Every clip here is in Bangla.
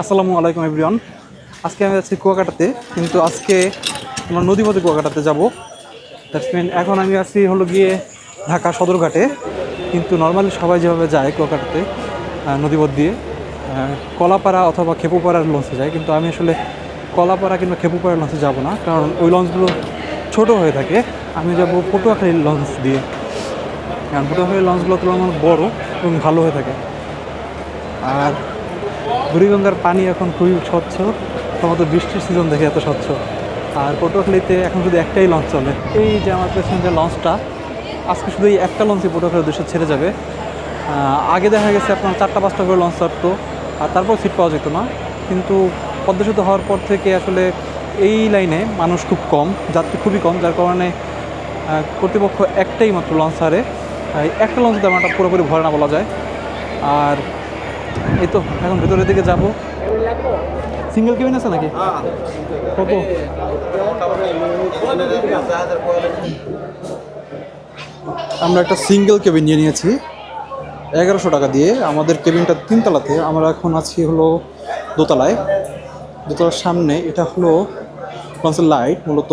আসসালামু আলাইকুম এভরিওয়ান আজকে আমি যাচ্ছি কুয়াকাটাতে, কিন্তু আজকে আমরা নদীপথে কুয়াকাটাতে যাব। দ্যাটস মিন এখন আমি আছি হলো গিয়ে ঢাকা সদরঘাটে, কিন্তু নর্মালি সবাই যেভাবে যায় কুয়াকাটাতে নদীপথ দিয়ে কলাপাড়া অথবা খেপুপাড়ার লঞ্চে যায়, কিন্তু আমি আসলে কলাপাড়া কিংবা খেপুপাড়ার লঞ্চে যাব না, কারণ ওই লঞ্চগুলো ছোট হয়ে থাকে। আমি যাব পটুয়াখালীর লঞ্চ দিয়ে, কারণ পটুয়াখালীর লঞ্চগুলো তুলনামূলক বড় এবং ভালো হয়ে থাকে। আর বুড়িগঙ্গার পানি এখন খুবই স্বচ্ছ। সম্ভবত বৃষ্টির সিজন দেখে এত স্বচ্ছ। আর পটুয়াখালীতে এখন শুধু একটাই লঞ্চ চলে। এই যে আমার পেছনে যে লঞ্চটা আজকে শুধু এই একটা লঞ্চই পটুয়াখালীর উদ্দেশ্যে ছেড়ে যাবে। আগে দেখা গেছে আপনার চারটা পাঁচটা করে লঞ্চ ছাড়তো আর তারপর সিট পাওয়া যেত না। কিন্তু পদ্মা হওয়ার পর থেকে আসলে এই লাইনে মানুষ খুব কম, যাত্রী খুবই কম, যার কারণে কর্তৃপক্ষ একটাই মাত্র লঞ্চ এই একটা লঞ্চ তেমনটা পুরোপুরি ভরে না বলা যায়। আর এই তো এখন ভেতরের দিকে যাব। সিঙ্গেল কেবিন আছে নাকি? কত? আমরা একটা সিঙ্গেল কেবিন নিয়ে নিয়েছি। এগারোশো টাকা দিয়ে। আমাদের কেবিনটা তিনতলাতে। আমরা এখন আছি হলো দোতলায়। দোতলার সামনে এটা হলো লঞ্চের লাইট মূলত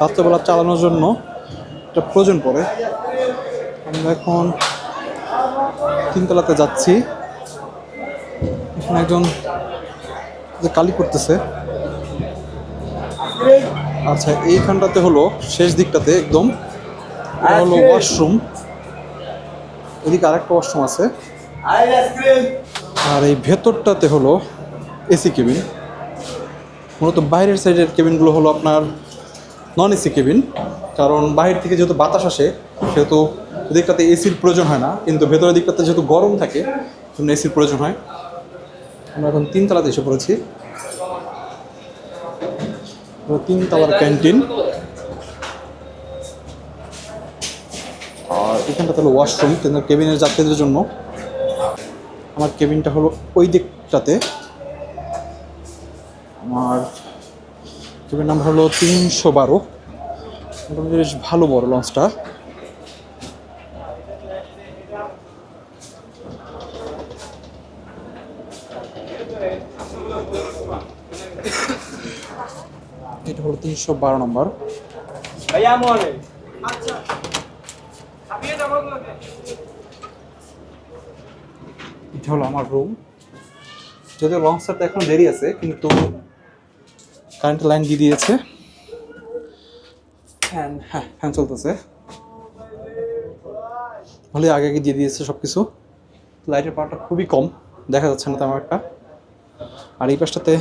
রাত্রেবেলা চালানোর জন্য। এটা প্রয়োজন পড়ে। আমরা এখন তিনতলাতে যাচ্ছি। একজন যে কালি করতেছে। আচ্ছা এইখানটাতে হলো শেষ দিকটাতে একদম। এটা হলো ওয়াশরুম। এদিকে আরেকটা ওয়াশরুম আছে। আর এই ভেতরটাতে হলো এসি কেবিন মূলত বাইরের সাইডের কেবিনগুলো হলো আপনার নন এসি কেবিন কারণ বাইরে থেকে যেহেতু বাতাস আসে সেহেতু এদিকটাতে এসির প্রয়োজন হয় না। কিন্তু ভেতরের দিকটাতে যেহেতু গরম থাকে জন্য এসির প্রয়োজন হয়। আমরা এখন তিনতলাতে এসে পড়েছি। তিনতলার ক্যান্টিন। আর এখানটা হলো ওয়াশরুম কিন্তু কেবিনের যাত্রীদের জন্য। আমার কেবিনটা হলো ওই দিকটাতে। আমার কেবিন নাম্বার হলো তিনশো বারো। বেশ ভালো বড় লঞ্চটা। একশো বারো নম্বর। এটা হলো আমার রুম যদিও লং সারতে এখন দেরি আছে কিন্তু কারেন্ট লাইন দিয়ে দিয়েছে। ফ্যান হ্যাঁ ফ্যান চলতেছে। ভালো আগে আগে দিয়ে দিয়েছে সব কিছু লাইটের পাওয়ারটা খুবই কম দেখা যাচ্ছে না তেমন একটা। আর এই পাশটাতে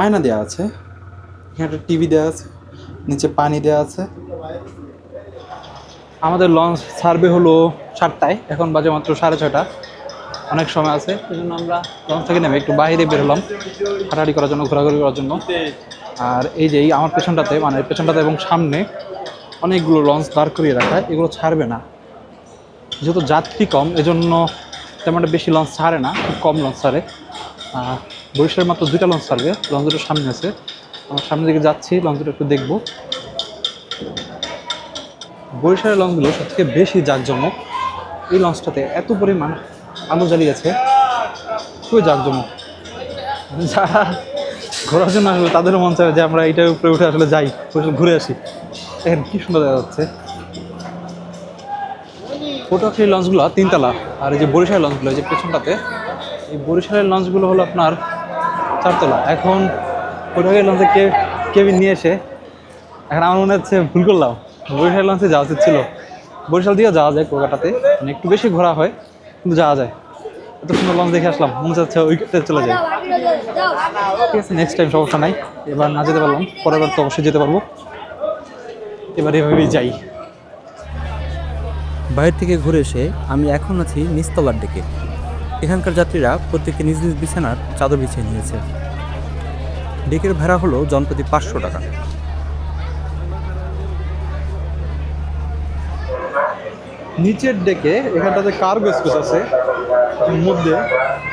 আয়না দেওয়া আছে। এখানে একটা টিভি দেওয়া আছে, নিচে পানি দেওয়া আছে। আমাদের লঞ্চ ছাড়বে হলো সাতটায়, এখন বাজে মাত্র সাড়ে ছয়টা। অনেক সময় আছে, এই জন্য আমরা লঞ্চ থেকে নেমে একটু বাইরে বেরোলাম হাঁটাহাঁটি করার জন্য, ঘোরাঘুরি করার জন্য। আর এই যে আমার পেছনটাতে মানে পেছনটাতে এবং সামনে অনেকগুলো লঞ্চ দাঁড় করিয়ে রাখা, এগুলো ছাড়বে না। যেহেতু যাত্রী কম, এজন্য তেমন একটা বেশি লঞ্চ ছাড়ে না, খুব কম লঞ্চ ছাড়ে। বরিশালের মাত্র দুইটা লঞ্চ ছাড়বে লঞ্চ দুটো সামনে আছে। আমার সামনের দিকে যাচ্ছি লঞ্চ দুটো একটু দেখব। বরিশালের লঞ্চগুলো সব থেকে বেশি জাঁকজমক। এই লঞ্চটাতে এত পরিমাণ আলো জ্বালিয়েছে, খুবই জাঁকজমক। যারা ঘোরার জন্য আসলে তাদেরও মন চায় যে আমরা এইটার উপরে উঠে আসলে যাই ঘুরে আসি। দেখেন কি সুন্দর দেখা যাচ্ছে। পটুয়াখালী লঞ্চগুলো তিনতলা, আর এই যে বরিশালের লঞ্চগুলো, এই যে পেছনটাতে, এই বরিশালের লঞ্চগুলো হলো আপনার চারতলা। এখন পটুয়াখালী লঞ্চে কে কেবিন নিয়ে এসে এখন আমার মনে হচ্ছে ভুল করলাম। বরিশাল লঞ্চে যাওয়া উচিত ছিল। বরিশাল দিয়ে যাওয়া যায় কলকাতাতে। মানে একটু বেশি ঘোরা হয়, কিন্তু যাওয়া যায়। এত সুন্দর লঞ্চ দেখে আসলাম। মনে হচ্ছে ওইটাতে চলে যায় ঠিক আছে নেক্সট টাইম সমস্যা নাই। এবার না যেতে পারলাম। পরের বার তো অবশ্যই যেতে পারব। এবার এভাবেই যাই। বাইরে থেকে ঘুরে এসে আমি এখন আছি নিচতলার দিকে। এখানকার যাত্রীরা প্রত্যেকে নিজ নিজ বিছানার চাদর বিছিয়ে নিয়েছে। ডেকের ভাড়া হলো জনপ্রতি পাঁচশো টাকা। নিচের ডেকে এখানটাতে কার্গো স্পেস আছে মধ্যে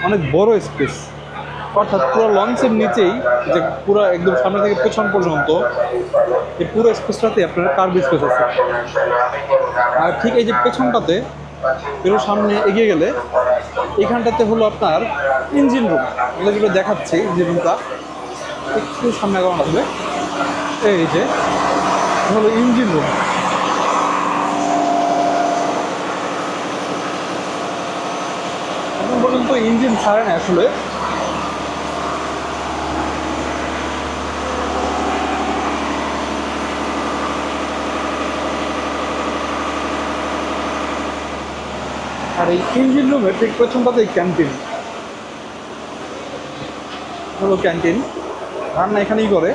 অনেক বড় স্পেস অর্থাৎ পুরো লঞ্চের নিচেই যে পুরো একদম সামনে থেকে পেছন পর্যন্ত, এই পুরো স্পেসটাতে আপনার কার্গো স্পেস আছে। আর ঠিক এই যে পেছনটাতে একটু সামনে এগিয়ে গেলে, এখানটাতে হলো আপনার ইঞ্জিন রুম এগুলো যেগুলো দেখাচ্ছে ইঞ্জিন রুমটা একটু সামনে করা আসবে। এই যে হলো ইঞ্জিন রুম। এখন পর্যন্ত ইঞ্জিন ছাড়ে না আসলে। আর এই ইঞ্জিন রুমের ঠিক পেছনটাতে ক্যান্টিন। হলো ক্যান্টিন। রান্না এখানেই করে।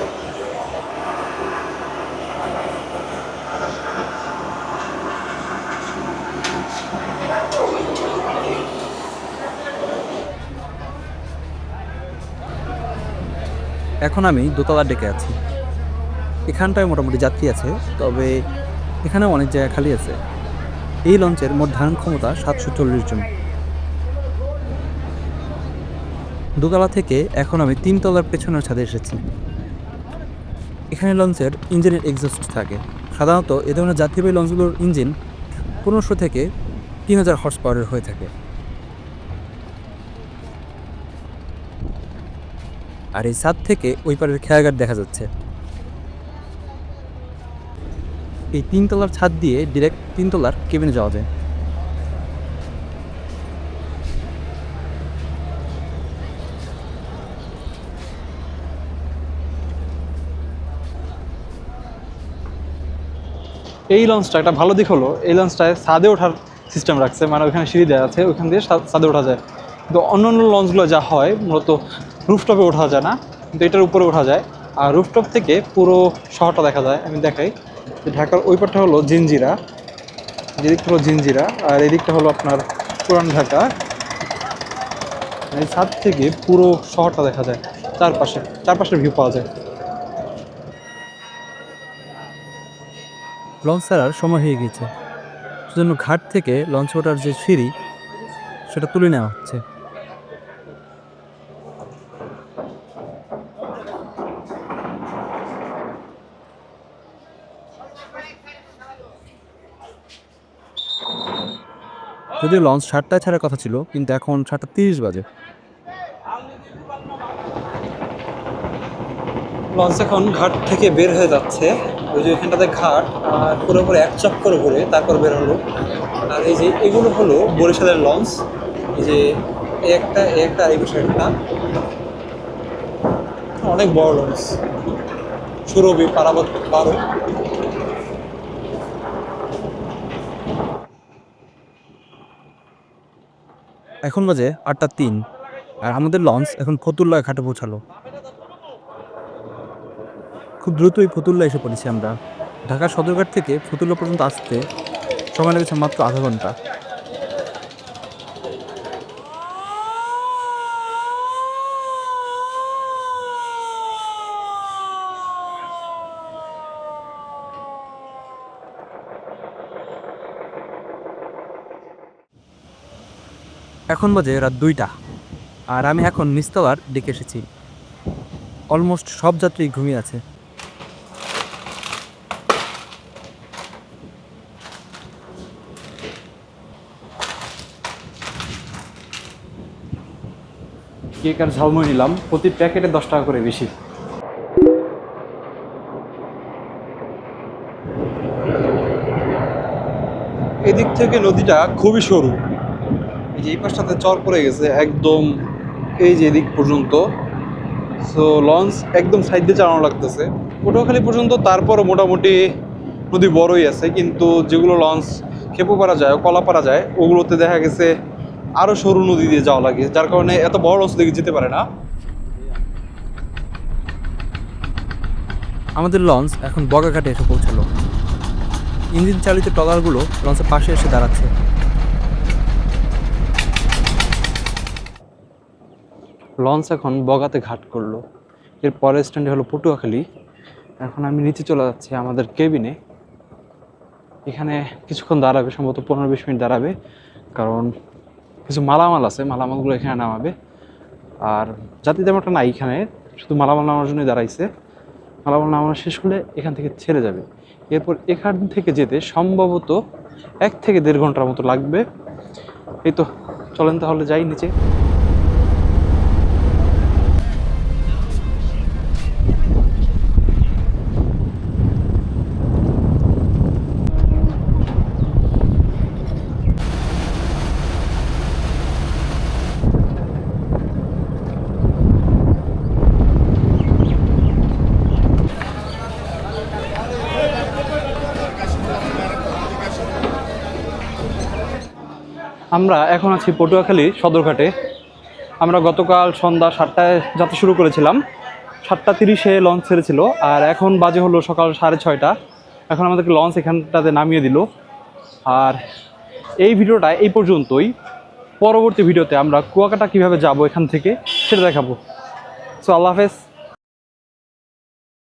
এখন আমি দোতলার ডেকে আছি। এখানটায় মোটামুটি যাত্রী আছে, তবে এখানে অনেক জায়গা খালি আছে। এই লঞ্চের মোট ধারণ ক্ষমতা সাতশো চল্লিশ জন। দোতলা থেকে এখন আমি তিনতলার পেছনের ছাদে এসেছি। এখানে লঞ্চের ইঞ্জিনের এক্সস্ট থাকে। সাধারণত এ ধরনের যাত্রীবাহী লঞ্চগুলোর ইঞ্জিন পনেরোশো থেকে তিন হাজার হর্স পাওয়ারের হয়ে থাকে। আর এই ছাদ থেকে ওই পারের খেয়াঘাট দেখা যাচ্ছে। এই তিনতলার ছাদ দিয়ে ডিরেক্ট তিনতলার কেবিনে যাওয়া যায়। এই লঞ্চটা একটা ভালো দিক হলো, এই লঞ্চটায় ছাদে ওঠার সিস্টেম রাখছে মানে ওখানে সিঁড়ি দেওয়া আছে ওখান দিয়ে সা- ছাদে ওঠা যায়। কিন্তু অন্য অন্য লঞ্চগুলো যা হয়, মূলত রুফটপে ওঠা যায় না, কিন্তু এটার উপরে ওঠা যায়। আর রুফটপ থেকে পুরো শহরটা দেখা যায়, আমি দেখাই। ঢাকার ওই পারটা হলো জিনজিরা যেদিকটা হলো জিনজিরা, আর এদিকটা হলো আপনার পুরান ঢাকা। এই ছাদ থেকে পুরো শহরটা দেখা যায়, চারপাশে, চারপাশের ভিউ পাওয়া যায়। লঞ্চ ছাড়ার সময় হয়ে গিয়েছে। সেজন্য ঘাট থেকে লঞ্চ ওঠার যে সিঁড়ি, সেটা তুলে নেওয়া হচ্ছে। যদিও লঞ্চ সাতটায় ছাড়ার কথা ছিল, কিন্তু এখন সাতটা তিরিশ বাজে। লঞ্চ এখন ঘাট থেকে বের হয়ে যাচ্ছে। ওই যে এখানটাতে ঘাট পুরোপুরি এক চক্কর ঘুরে তারপর বের হলো। আর এই যে এগুলো হলো বরিশালের লঞ্চ এই যে একটা একটা এই একটা। অনেক বড় লঞ্চ সুরভি, পারাবত, বারো। এখন বাজে আটটা তিন, আর আমাদের লঞ্চ এখন ফতুল্লায় ঘাটে পৌঁছালো। খুব দ্রুতই ফতুল্লা এসে পড়েছি আমরা। ঢাকা সদরঘাট থেকে ফতুল্লা পর্যন্ত আসতে সময় লেগেছে মাত্র আধা ঘণ্টা। এখন বাজে রাত দুইটা, আর আমি এখন নিস্তলার ডেকে এসেছি। অলমোস্ট সব যাত্রী ঘুমিয়ে আছে। কেক আর ঝালমুড়ি নিলাম। প্রতি প্যাকেটে দশ টাকা করে বেশি। এদিক থেকে নদীটা খুবই সরু। এই যে এই পাশটাতে চর পড়ে গেছে একদম এই যে এদিক পর্যন্ত। সো লঞ্চ একদম সাইড দিয়ে চালানো লাগতেছে। পটুয়াখালী পর্যন্ত তারপরও মোটামুটি নদী বড়ই আছে, কিন্তু যেগুলো লঞ্চ খেপু পারা যায় কলা পারা যায়, ওগুলোতে দেখা গেছে আরও সরু নদী দিয়ে যাওয়া লাগে, যার কারণে এত বড় লঞ্চ দিকে যেতে পারে না। আমাদের লঞ্চ এখন বগাঘাটে এসে পৌঁছালো। ইঞ্জিন চালিত ট্রলারগুলো লঞ্চের পাশে এসে দাঁড়াচ্ছে। লঞ্চ এখন বগাতে ঘাট করল। এর পরের স্ট্যান্ডে হলো পটুয়াখালী। এখন আমি নিচে চলে যাচ্ছি আমাদের কেবিনে। এখানে কিছুক্ষণ দাঁড়াবে, সম্ভবত পনেরো বিশ মিনিট দাঁড়াবে। কারণ কিছু মালামাল আছে, মালামালগুলো এখানে নামাবে। আর জাতি তেমনটা নাই এখানে শুধু মালামাল নামার জন্যই দাঁড়াইছে। মালামাল নামানো শেষ হলে এখান থেকে ছেড়ে যাবে। এরপর এখান থেকে যেতে সম্ভবত এক থেকে দেড় ঘণ্টার মতো লাগবে। এই তো, চলেন তাহলে যাই নিচে। আমরা এখন আছি পটুয়াখালী সদরঘাটে। আমরা গতকাল সন্ধ্যা সাতটায় যাত্রা শুরু করেছিলাম। সাতটা তিরিশে লঞ্চ ছেড়েছিল আর এখন বাজে হলো সকাল সাড়ে ছয়টা। এখন আমাদেরকে লঞ্চ এখানটাতে নামিয়ে দিল। আর এই ভিডিওটা এই পর্যন্তই। পরবর্তী ভিডিওতে আমরা কুয়াকাটা কীভাবে যাব এখান থেকে সেটা দেখাবো। সো আল্লাহ হাফেজ।